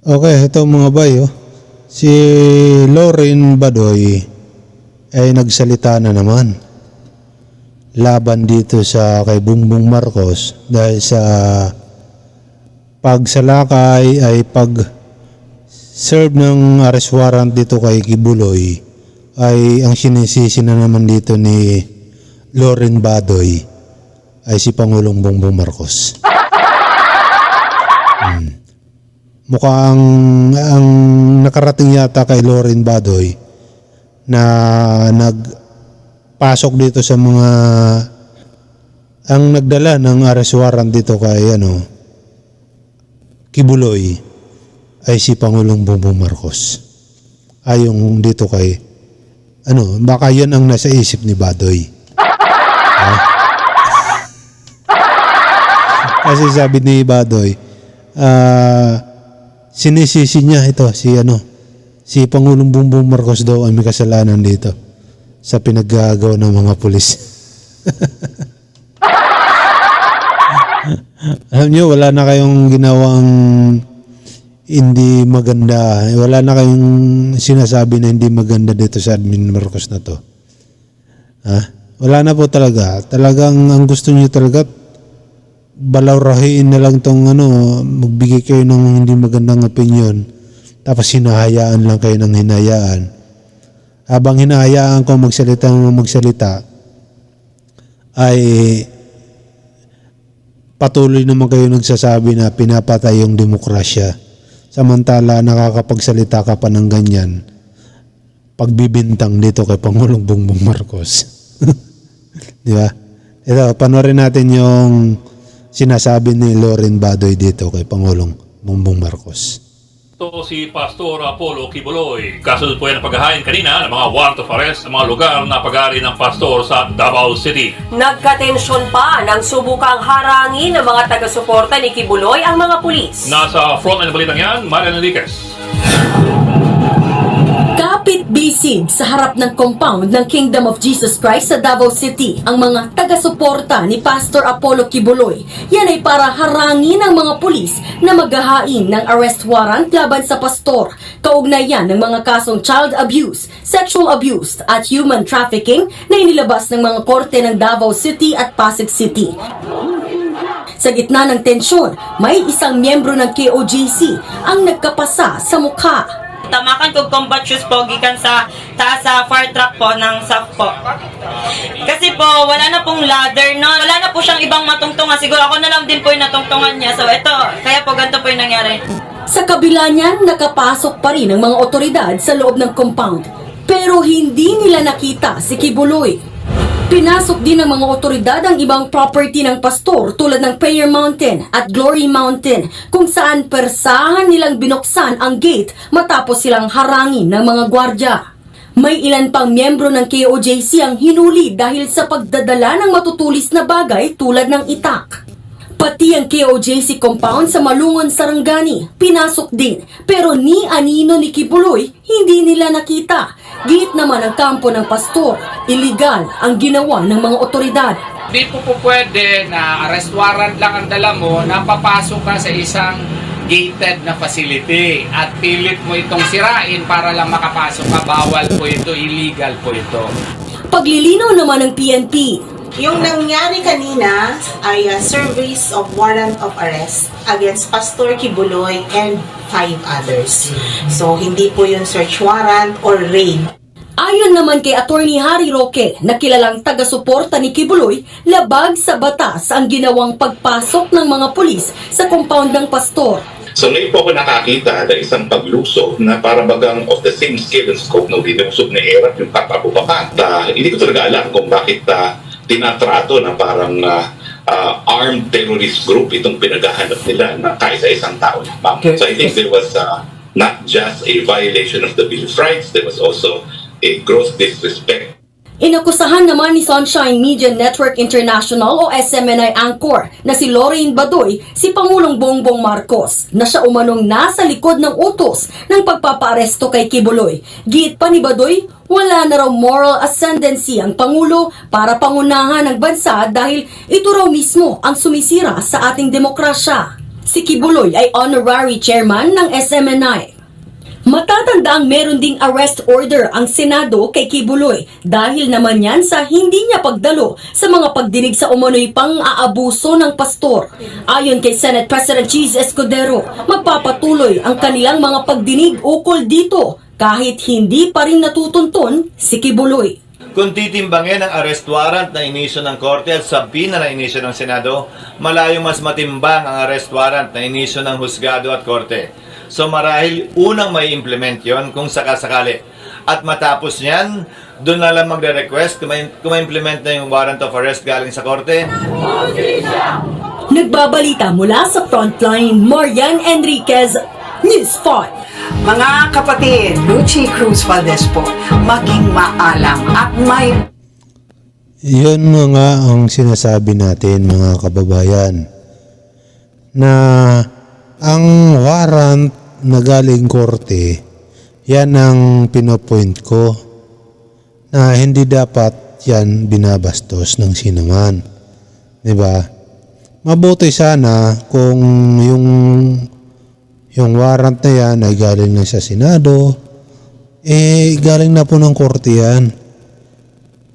Okay, ito mga bayo. Si Lauren Badoy ay nagsalita na naman laban dito sa kay Bungbong Marcos dahil sa pagsalakay ay pag serve ng arrest warrant dito kay Kibuloy ay ang sinisisi na naman dito ni Lauren Badoy ay si Pangulong Bongbong Marcos. mukhang ang nakarating yata kay Lauren Badoy na nagpasok dito sa mga ang nagdala ng arrest dito kay ano Kibuloy ay si Pangulong Bongbong Marcos. Ayong dito kay ano, baka 'yan ang nasa isip ni Badoy. Ha? Kasi sabi ni Badoy, ah sinisisi niya ito si ano si Pangulong Bongbong Marcos daw ang may kasalanan dito sa pinaggagawa ng mga pulis. Alam niyo, wala na kayong ginawang hindi maganda. Wala na kayong sinasabi na hindi maganda dito sa admin Marcos na to. Ha? Wala na po talaga. Talagang ang gusto niyo talaga balawrahiin na lang tong ano, magbigay kayo ng hindi magandang opinion. Tapos hinahayaan lang kayo ng hinayaan. Habang hinahayaan ko magsalita ng magsalita, ay patuloy naman kayo nagsasabi na pinapatay yung demokrasya. Samantala nakakapagsalita ka pa ng ganyan, pagbibintang dito kay Pangulong Bongbong Marcos. Di ba? Ito, panoorin natin yung sinasabi ni Lauren Badoy dito kay Pangulong Bongbong Marcos. Ito si Pastor Apollo Kibuloy. Kasunod po yan ang paghahain kanina ng mga warrant of arrest sa mga lugar na pag-ari ng pastor sa Davao City. Nagkatensyon pa nang subukang harangin ng mga taga-suporta ni Kibuloy ang mga pulis. Nasa frontline ng balitang yan, Marian Enriquez. Bisid sa harap ng compound ng Kingdom of Jesus Christ sa Davao City ang mga taga-suporta ni Pastor Apollo Kibuloy. Yan ay para harangin ang mga pulis na maghahain ng arrest warrant laban sa pastor. Kaugnayan ng mga kasong child abuse, sexual abuse at human trafficking na inilabas ng mga korte ng Davao City at Pasig City. Sa gitna ng tensyon, may isang miyembro ng KOJC ang nagkapasa sa mukha. Tamakan ko combat shoes po gikan sa taas sa fire truck po ng SAF po. Kasi po wala na pong ladder no. Wala na po siyang ibang matungtungan. Siguro ako na lang din po yung natungtungan niya. So ito, kaya po ganito po yung nangyari. Sa kabila niyan, nakapasok pa rin ang mga otoridad sa loob ng compound. Pero hindi nila nakita si Kibuloy. Pinasok din ng mga otoridad ang ibang property ng pastor tulad ng Prayer Mountain at Glory Mountain kung saan persahan nilang binuksan ang gate matapos silang harangin ng mga gwardya. May ilan pang miyembro ng KOJC ang hinuli dahil sa pagdadala ng matutulis na bagay tulad ng itak. Pati ang KOJC compound sa Malungon, Sarangani, pinasok din. Pero ni Anino ni Kibuloy, hindi nila nakita. Git naman ang kampo ng pastor. Illegal ang ginawa ng mga otoridad. Di po po pwede na arrest warrant lang ang dala mo na papasok ka sa isang gated na facility at pilit mo itong sirain para lang makapasok ka. Bawal po ito, illegal po ito. Paglilinaw naman ng PNP, Yung nangyari kanina ay a service of warrant of arrest against Pastor Kibuloy and five others. So, hindi po yung search warrant or raid. Ayon naman kay Attorney Harry Roque na kilalang taga-suporta ni Kibuloy, labag sa batas ang ginawang pagpasok ng mga pulis sa compound ng pastor. So ngayon po ako nakakita na isang paglusog na para bagang of the same scale and scope na dinusog ni Erap yung katapupakan. Uh, hindi ko talaga alam kung bakit uh, tinatrato na parang uh, uh, armed terrorist group itong pinaghahanap nila na kaisa-isang tao lamang. So I think there was uh, not just a violation of the Bill of Rights, there was also a gross disrespect Inakusahan naman ni Sunshine Media Network International o SMNI Anchor na si Lorraine Badoy si Pangulong Bongbong Marcos na siya umanong nasa likod ng utos ng pagpapaaresto kay Kibuloy. Giit pa ni Badoy, wala na raw moral ascendancy ang Pangulo para pangunahan ng bansa dahil ito raw mismo ang sumisira sa ating demokrasya. Si Kibuloy ay honorary chairman ng SMNI. Matatanda ang meron ding arrest order ang Senado kay Kibuloy dahil naman yan sa hindi niya pagdalo sa mga pagdinig sa umano'y pang-aabuso ng pastor. Ayon kay Senate President Cheese Escudero, magpapatuloy ang kanilang mga pagdinig ukol dito kahit hindi pa rin natutunton si Kibuloy. Kung titimbangin ang arrest warrant na inisyo ng Korte at sabina na inisyo ng Senado, malayo mas matimbang ang arrest warrant na inisyo ng Husgado at Korte. So marahil unang may implement yon kung sakasakali. At matapos niyan, doon na lang magre-request kung may, kung may implement na yung warrant of arrest galing sa Korte, Nagbabalita mula sa Frontline, Marian Enriquez, News 5. Mga kapatid, Lucy Cruz Valdez po, maging maalam at may Yun nga ang sinasabi natin mga kababayan na ang warrant na galing korte yan ang pinopoint ko na hindi dapat yan binabastos ng sinuman. 'Di ba? Mabuti sana kung yung yung warrant na yan ay galing na sa Senado eh galing na po ng korte yan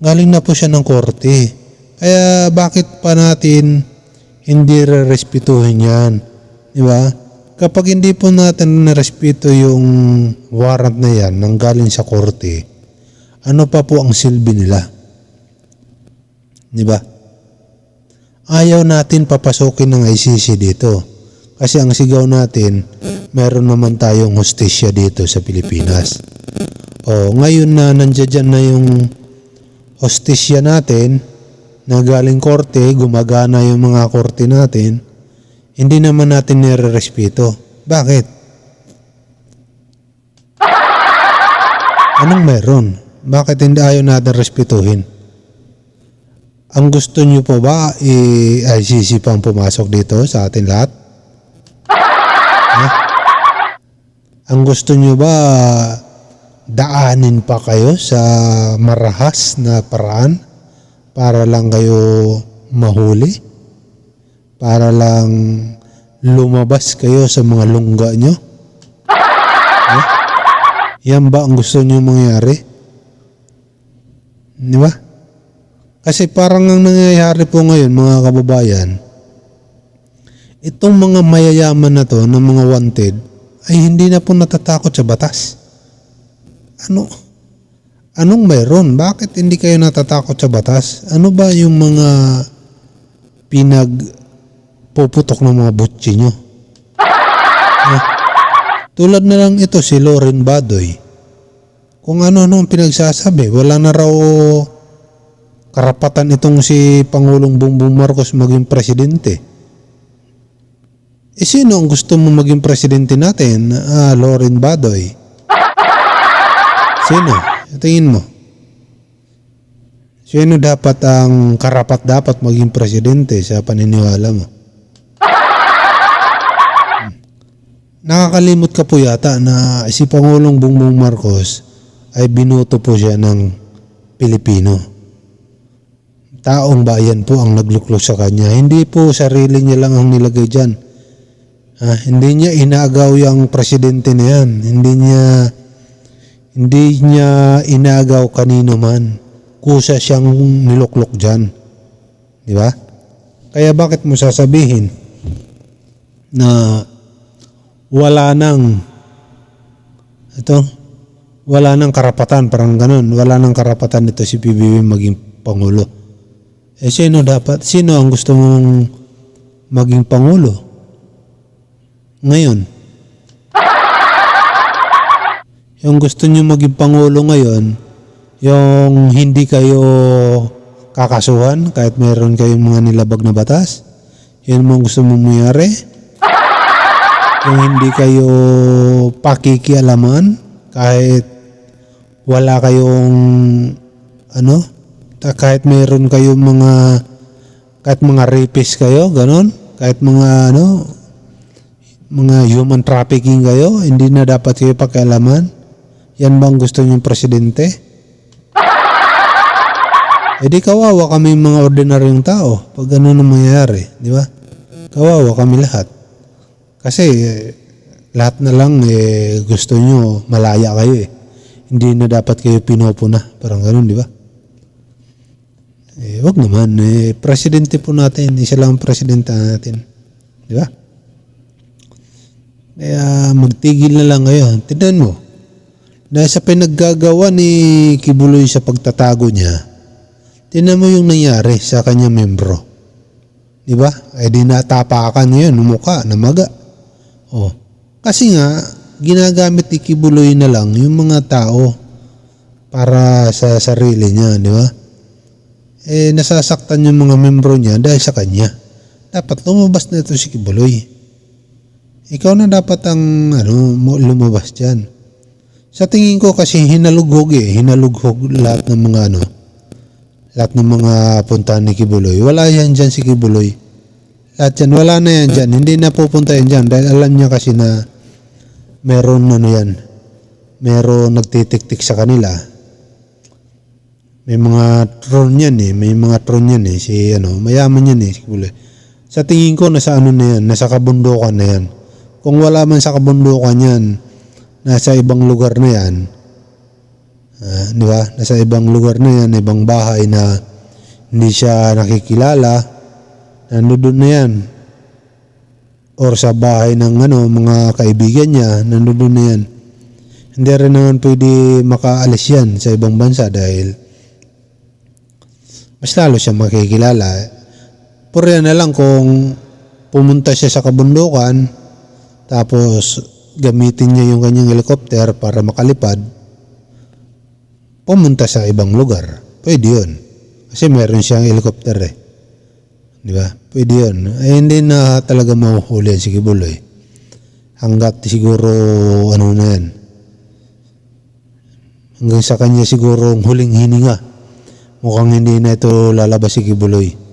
galing na po siya ng korte. Kaya bakit pa natin hindi re-respetuhin yan? Di ba? Kapag hindi po natin narespeto yung warrant na yan nang galing sa korte, ano pa po ang silbi nila? Di ba? Ayaw natin papasukin ng ICC dito. Kasi ang sigaw natin, meron naman tayong hostisya dito sa Pilipinas. O, ngayon na nandiyan na yung hostisya natin na galing korte, gumagana yung mga korte natin, hindi naman natin nire-respeto. Bakit? Anong meron? Bakit hindi ayaw natin respetuhin? Ang gusto nyo po ba i-ICC pang pumasok dito sa atin lahat? Ang gusto nyo ba daanin pa kayo sa marahas na paraan para lang kayo mahuli? Para lang lumabas kayo sa mga lungga nyo? Ha? Yan ba ang gusto nyo mangyari? Di ba? Kasi parang ang nangyayari po ngayon mga kababayan, itong mga mayayaman na to, ng mga wanted, ay hindi na po natatakot sa batas. Ano? Anong mayroon? Bakit hindi kayo natatakot sa batas? Ano ba yung mga pinag puputok ng mga butsi nyo? Ah, tulad na lang ito si Loren Badoy. Kung ano-ano ang pinagsasabi, wala na raw karapatan itong si Pangulong Bongbong Marcos maging presidente. Eh sino ang gusto mo maging presidente natin? Ah, Loren Badoy. Sino? Tingin mo. Sino dapat ang karapat dapat maging presidente sa paniniwala mo? Hmm. Nakakalimot ka po yata na si Pangulong Bongbong Marcos ay binoto po siya ng Pilipino. Taong bayan po ang nagluklok sa kanya. Hindi po sarili niya lang ang nilagay dyan. Ah, hindi niya inagaw yung presidente na yan. Hindi niya hindi niya inagaw kanino man. Kusa siyang niluklok dyan. Di ba? Kaya bakit mo sasabihin na wala nang ito wala nang karapatan parang ganun wala nang karapatan nito si PBB maging pangulo eh sino dapat sino ang gusto mong maging pangulo ngayon. Yung gusto nyo maging pangulo ngayon yung hindi kayo kakasuhan kahit meron kayong mga nilabag na batas yun mo gusto mong mayari yung hindi kayo pakikialaman kahit wala kayong ano kahit meron kayong mga kahit mga rapist kayo ganon? Kahit mga ano mga human trafficking kayo hindi na dapat kayo pakialaman yan ba ang gusto niyong presidente eh di kawawa kami mga ordinaryong tao pag ganun ang mangyayari di ba kawawa kami lahat Kasi eh, lahat na lang eh, gusto nyo malaya kayo eh. Hindi na dapat kayo pinopuna. Parang ganun, di ba? Eh, wag naman. Eh, presidente po natin. Isa lang ang presidente natin. Di ba? Kaya magtigil na lang kayo. Tignan mo. Dahil sa pinaggagawa ni Kibuloy sa pagtatago niya, tignan mo yung nangyari sa kanyang membro. Di ba? Eh di natapakan niya yun, mukha, namaga. Oh. Kasi nga, ginagamit ni Kibuloy na lang yung mga tao para sa sarili niya, di ba? Eh, nasasaktan yung mga membro niya dahil sa kanya. Dapat lumabas na ito si Kibuloy. Ikaw na dapat ang ano, lumabas dyan. Sa tingin ko kasi hinalughog eh, hinalughog lahat ng mga ano, lahat ng mga puntahan ni Kibuloy. Wala yan dyan si Kibuloy. Lahat yan, wala na yan dyan. Hindi na pupunta yan dyan dahil alam niya kasi na meron ano yan, meron nagtitik-tik sa kanila. May mga tron yan eh, may mga tron yan eh, si ano, mayaman yan eh, si Kibuloy. Sa tingin ko, nasa ano na yan, nasa kabundukan na yan. Kung wala man sa kabundukan yan, nasa ibang lugar na yan, ah, di ba? Nasa ibang lugar na yan, ibang bahay na hindi siya nakikilala, nandoon na yan. Or sa bahay ng ano, mga kaibigan niya, nandoon na yan. Hindi rin naman pwede makaalis yan sa ibang bansa dahil mas lalo siya makikilala. Puro na lang kung pumunta siya sa kabundukan, tapos gamitin niya yung kanyang helicopter para makalipad, pumunta sa ibang lugar. Pwede yun. Kasi meron siyang helicopter eh. Di ba? Pwede yun. Eh, hindi na talaga mahuhuli si Kibuloy. Hanggat siguro, ano na yan. Hanggang sa kanya siguro ang huling hininga. Mukhang hindi na ito lalabas si Kibuloy.